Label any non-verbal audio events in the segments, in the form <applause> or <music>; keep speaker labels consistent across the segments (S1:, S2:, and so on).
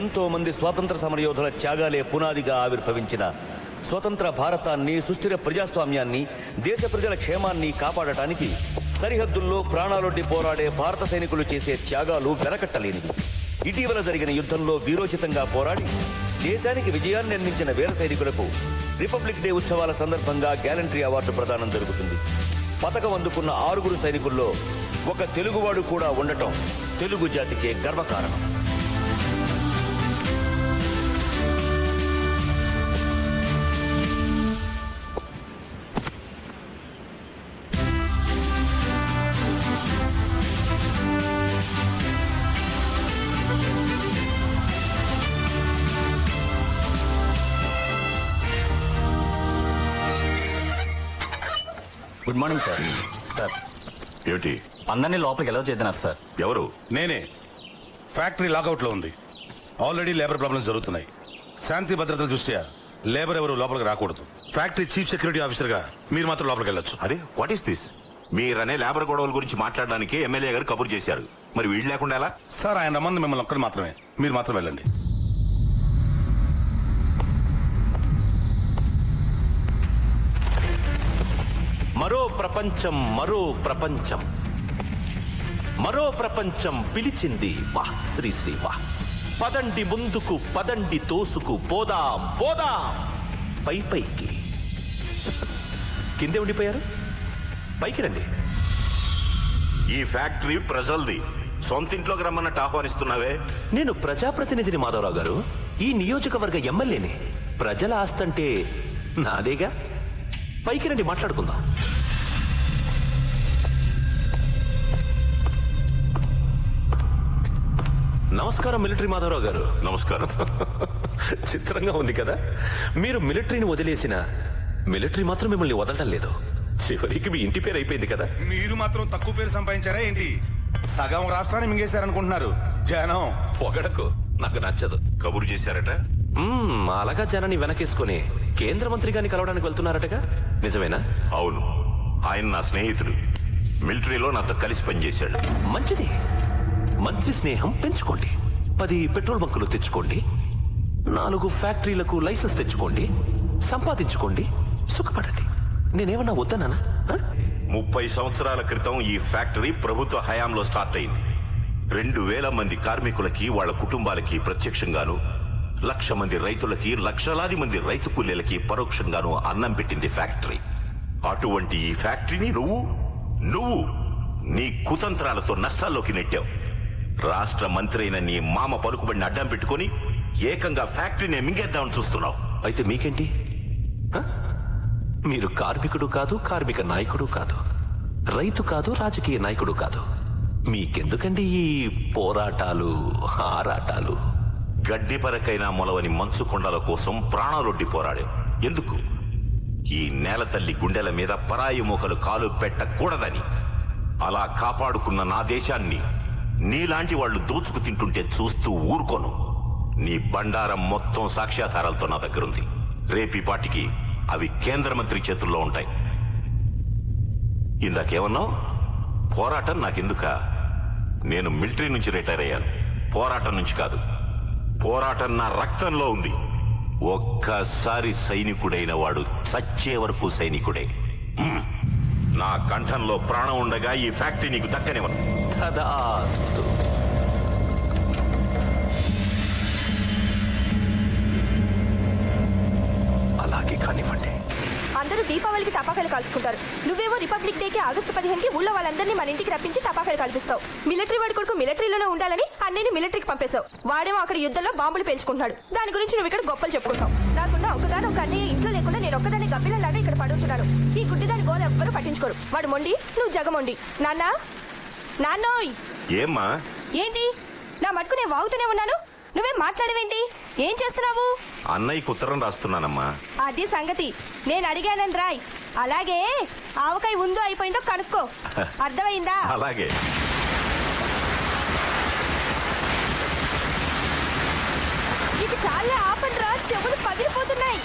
S1: ఎంతో మంది స్వాతంత్ర సమరయోధుల త్యాగాలే పునాదిగా ఆవిర్భవించిన స్వతంత్ర భారతాన్ని సుస్థిర ప్రజాస్వామ్యాన్ని దేశ ప్రజల క్షేమాన్ని కాపాడటానికి సరిహద్దుల్లో ప్రాణాలొడ్డి పోరాడే భారత సైనికులు చేసే త్యాగాలు వెలకట్టలేనివి ఇటీవల జరిగిన యుద్ధంలో వీరోచితంగా పోరాడి దేశానికి విజయాన్ని అందించిన వీర సైనికులకు రిపబ్లిక్ డే ఉత్సవాల సందర్భంగా గ్యాలంటరీ అవార్డు ప్రదానం జరుగుతుంది. పథకం అందుకున్న ఆరుగురు సైనికుల్లో ఒక తెలుగువాడు కూడా ఉండటం తెలుగు జాతికే గర్వకారణం.
S2: Good morning sir. సార్.
S3: ఏమిటి?
S2: అందరినీ లోపలికి ఎలా చేద్దారు సార్.
S3: ఎవరు?
S4: నేనే. ఫ్యాక్టరీ లాకౌట్లో ఉంది. ఆల్రెడీ లేబర్ ప్రాబ్లమ్స్ జరుగుతున్నాయి. శాంతి భద్రతల దృష్ట్యా లేబర్ ఎవరు లోపలికి రాకూడదు. ఫ్యాక్టరీ చీఫ్ సెక్యూరిటీ ఆఫీసర్గా మీరు మాత్రం లోపలికి వెళ్ళొచ్చు.
S3: అరే వాట్ ఈస్ దిస్ మీరనే లేబర్ గొడవల గురించి మాట్లాడడానికి ఎమ్మెల్యే గారు కబురు చేశారు. మరి వీళ్ళు లేకుండా ఎలా?
S4: సార్ ఆయన రమ్మంది మిమ్మల్ని ఒక్కరు మాత్రమే. మీరు మాత్రం వెళ్ళండి.
S5: మరో ప్రపంచం మరో ప్రపంచం. మరో ప్రపంచం పిలిచింది వా శ్రీ శ్రీ వా పదండి ముందుకు పదండి తోసుకు పోదాం పోదాం. పై పైకి. కిందే ఉండిపోయారు? పైకి రండి.
S3: ఈ ఫ్యాక్టరీ ప్రజల్ది. సొంతింట్లోకి రమ్మన్నట్టు ఆహ్వానిస్తున్నావే?
S5: నేను ప్రజాప్రతినిధిని మాధవరావు గారు. ఈ నియోజకవర్గ ఎమ్మెల్యేని. ప్రజల ఆస్తంటే నాదేగా? పైకి రండి మాట్లాడుకుందాం. నమస్కారం మిలిటరీ మాధవరావు గారు.
S3: నమస్కారం.
S5: చిత్రంగా ఉంది కదా? మీరు మిలిటరీని వదిలేసిన మిలిటరీ మాత్రం మిమ్మల్ని వదలడం లేదు. చివరికి మీ ఇంటి పేరు అయిపోయింది కదా?
S4: మీరు మాత్రం తక్కువ పేరు సంపాదించారా ఏంటి? సగం రాష్ట్రాన్ని మింగేశారనుకుంటున్నారు. జనం.
S5: పొగడకు. నాకు నచ్చదు.
S3: కబురు చేశారట?
S5: మ్మ్, అలాగా జనాన్ని వెనకేసుకుని కేంద్ర మంత్రి గారిని కలవడానికి వెళ్తున్నారటగా? నిజమేనా?
S3: అవును. ఆయన నా స్నేహితుడు. మిలిటరీలో నాతో కలిసి పనిచేశాడు.
S5: మంచిది. మంత్రి స్నేహం పెంచుకోండి. పది పెట్రోల్ బంకులు తెచ్చుకోండి. నాలుగు ఫ్యాక్టరీలకు లైసెన్స్ తెచ్చుకోండి. సంపాదించుకోండి. సుఖపడండి. నేనేమన్నా వద్దనా
S3: ముప్పై సంవత్సరాల క్రితం ఈ ఫ్యాక్టరీ ప్రభుత్వ హయాంలో స్టార్ట్ అయింది. రెండు వేల మంది కార్మికులకి వాళ్ళ కుటుంబాలకి ప్రత్యక్షంగాను లక్ష మంది రైతులకి లక్షలాది మంది రైతు కూలీలకి పరోక్షంగాను అన్నం పెట్టింది ఫ్యాక్టరీ. అటువంటి ఈ ఫ్యాక్టరీని నువ్వు నువ్వు నీ కుతంత్రాలతో నష్టాల్లోకి నెట్టావు. రాష్ట్ర మంత్రి అయిన నీ మామ పలుకుబడిని అడ్డం పెట్టుకొని ఏకంగా ఫ్యాక్టరీని మింగేద్దామని చూస్తున్నావు.
S5: అయితే మీకేంటి? మీరు కార్మికుడు కాదు కార్మిక నాయకుడు కాదు. రైతు కాదు రాజకీయ నాయకుడు కాదు. మీకెందుకండి ఈ పోరాటాలు ఆరాటాలు?
S3: గడ్డి పరకైనా మొలవని మంచు కొండల కోసం ప్రాణాలొడ్డి పోరాడాం. ఎందుకు? ఈ నేల తల్లి గుండెల మీద పరాయి మోకలు కాలు పెట్టకూడదని. అలా కాపాడుకున్న నా దేశాన్ని నీలాంటి వాళ్ళు దోచుకు తింటుంటే చూస్తూ ఊరుకోను. నీ బండారం మొత్తం సాక్ష్యాధారాలతో నా దగ్గరుంది. రేపీ పాటికి అవి కేంద్ర మంత్రి చేతుల్లో ఉంటాయి. ఇందాకేమన్నావు? పోరాటం నాకెందుక? నేను మిలిటరీ నుంచి రిటైర్ అయ్యాను. పోరాటం నుంచి కాదు. పోరాటం నా రక్తంలో ఉంది. ఒక్కసారి సైనికుడైన వాడు చచ్చే వరకు సైనికుడే. నా కంఠంలో ప్రాణం ఉండగా ఈ ఫ్యాక్టరీ నీకు దక్కనివ్వను.
S5: తదాస్తు అలాగే కానివ్వండి.
S6: అందరూ దీపావళికి టపాకాయలు కాల్చుకుంటారు. నువ్వేమో రిపబ్లిక్ డేకి ఆగస్టు పదిహేనుకి ఊళ్ళో వాళ్ళందరినీ మన ఇంటికి రప్పించి టపాకాయలు కాల్పిస్తావు. మిలిటరీ వాడి కొడుకు మిలిటరీలోనే ఉండాలని అన్నయ్యని మిలిటరీకి పంపేశావు. వాడేమో అక్కడ యుద్ధంలో బాంబులు పేల్చుకుంటున్నాడు. దాని గురించి నువ్వు ఇక్కడ గొప్పలు చెప్పుకుంటావు. నాకున్న ఒకదాని ఒక అన్నయ్య ఇంట్లో లేకుండా నేను ఒక్కదాన్ని గబ్బిలలాగా ఇక్కడ పడుతున్నాను ఈ గుడ్డిదాని గోల ఎవ్వరూ పట్టించుకోరు. వాడు మొండి నువ్వు జగమొండి. నాన్న? నాన్నోయ్?
S3: ఏమ్మా?
S6: ఏంటి? నా మటుకు నేను వాగుతూనే ఉన్నాను? నువ్వేం మాట్లాడవేంటి? ఏం చేస్తున్నావు?
S3: అన్నయ్యకు ఉత్తరం రాస్తున్నానమ్మా.
S6: అది సంగతి. నేను అడిగానని రాయ్. అలాగే ఆవకాయ ఉందో అయిపోయిందో కనుక్కో. <laughs> అర్థమైందా?
S3: అలాగే.
S6: ఇది చాలా ఆపండ్రా. చెవులు పగిలిపోతున్నాయి.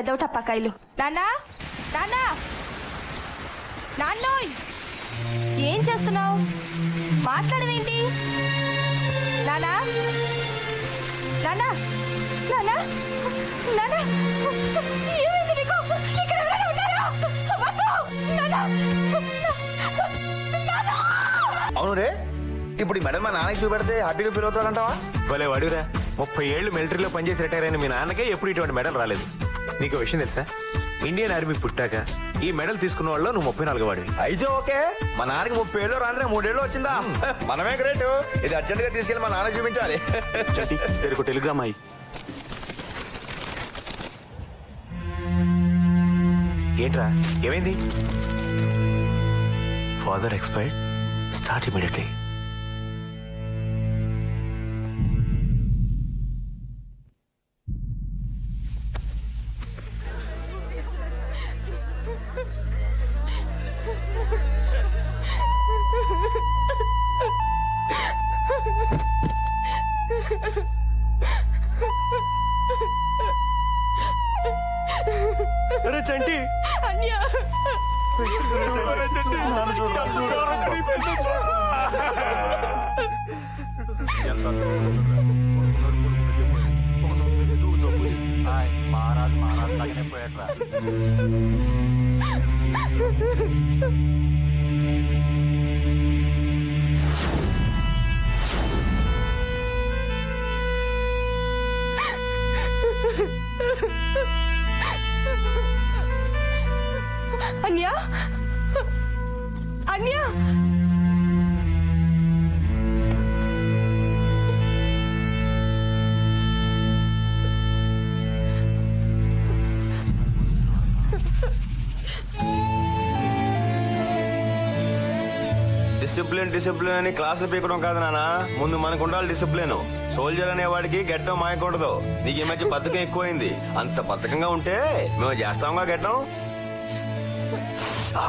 S6: వెదవ టపాకాయలు నాన్నా నాన్నా. నాన్నోయ్. ఏం చేస్తున్నావు? మాట్లాడవేంటి? నానా నానా నానా నానా ఏమైంది నీకు? ఇక్కడ ఎవరైనా ఉన్నారా? వద్దు! నాన్నా! నాన్నా!
S7: అవును రే. ఇప్పుడు ఈ మెడల్ మా నాన్నకి చూపెడితే హ్యాపీగా ఫీల్ అవుతాడంటావా?
S5: భలే వాడిరా ముప్పై ఏళ్ళు మిలిటరీలో పనిచేసి రిటైర్ అయిన మీ నాన్నకే ఎప్పుడు ఇటువంటి మెడల్ రాలేదు. నీకు విషయం తెలుసా? ఇండియన్ ఆర్మీ పుట్టాక ఈ మెడల్ తీసుకున్న వాళ్ళు నువ్వు ముప్పై నాలుగు వాడివి.
S7: అయితే ఓకే. మా నాన్నకి ముప్పై ఏళ్ళు రాంದ್ರೆ మూడేళ్ళు వచ్చిందా? మనమే గ్రేట్. ఇది అర్జెంట్గా తీసుకెళ్ళి మా నాన్న చూపించాలి.
S5: తెరకు టెలిగ్రామ్ అయ్యి ఏంట్రా ఏమైంది? ఫాదర్ ఎక్స్పైర్డ్ స్టార్ట్ ఇమీడియట్లీ
S6: అన్య
S2: మహారాజు మహారాజు లాగానే పోయాట్రా
S6: అన్య? అన్య?
S7: డిసిప్లిన్ డిసిప్లిన్ అని క్లాసులు పీకడం కాదు నాన్న ముందు మనకు ఉండాలి డిసిప్లిన్ సోల్జర్ అనేవాడికి గెట్టం మాయకూడదు. నీకు ఈ మధ్య బద్ధకం ఎక్కువైంది. అంత బద్ధకంగా ఉంటే మేము చేస్తాంగా గెట్టం.
S8: సోల్జర్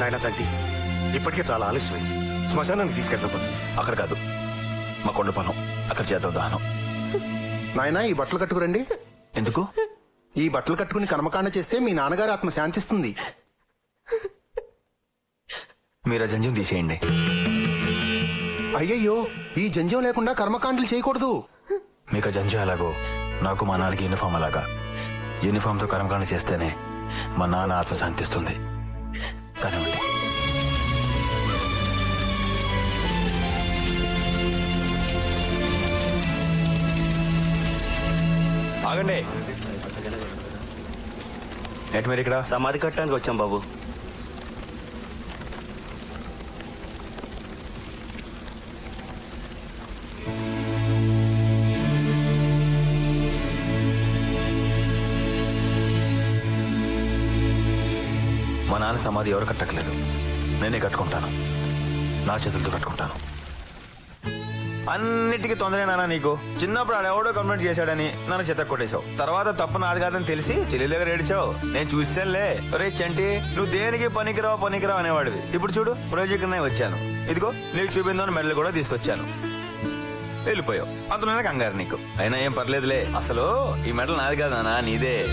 S8: నాయన చంటి ఇప్పటికే చాలా ఆలస్యమైంది. శ్మశానానికి తీసుకెళ్తాం
S2: అక్కడ కాదు. మా కొండ పొలం. అక్కడ చేద్దాం దానం
S9: నాయనా ఈ బట్టలు కట్టుకురండి.
S2: ఎందుకు?
S9: ఈ బట్టలు కట్టుకుని కర్మకాండ చేస్తే మీ నాన్నగారి ఆత్మ శాంతిస్తుంది.
S2: మీరు ఆ జంజం తీసేయండి.
S9: అయ్యయ్యో ఈ జంజం లేకుండా కర్మకాండలు చేయకూడదు.
S2: మీకు ఆ జంజం ఎలాగో? నాకు మా నాన్నకి యూనిఫామ్ అలాగా. యూనిఫామ్తో కర్మకాండ చేస్తేనే మా నాన్న ఆత్మ శాంతిస్తుంది. కానివ్వండి.
S7: ఆగండి.
S2: ఏంటి మీరు ఇక్కడ?
S7: సమాధి కట్టడానికి వచ్చాం బాబు.
S2: మా నాన్న సమాధి ఎవరు కట్టట్లేదు నేనే కట్టుకుంటాను. నా చేతులతో కట్టుకుంటాను.
S7: అన్నిటికీ తొందరే నాన్న నీకు. చిన్నప్పుడు ఆడెవడో కంప్లైంట్ చేశాడని నన్ను చెత్త కొట్టేశావు. తర్వాత తప్పు నాది కాదని తెలిసి చెల్లి దగ్గర ఏడిచావు. నేను చూసానులే. రే చంటి నువ్వు దేనికి పనికిరావు పనికిరావు అనేవాడివి. ఇప్పుడు చూడు ప్రాజెక్ట్ వచ్చాను. ఇదిగో నీకు చూపిందని మెడలు కూడా తీసుకొచ్చాను. వెళ్ళిపోయావు. అందులోనే కంగారు నీకు. అయినా ఏం పర్లేదులే. అసలు ఈ మెడల్ నాది కాదు నీదే.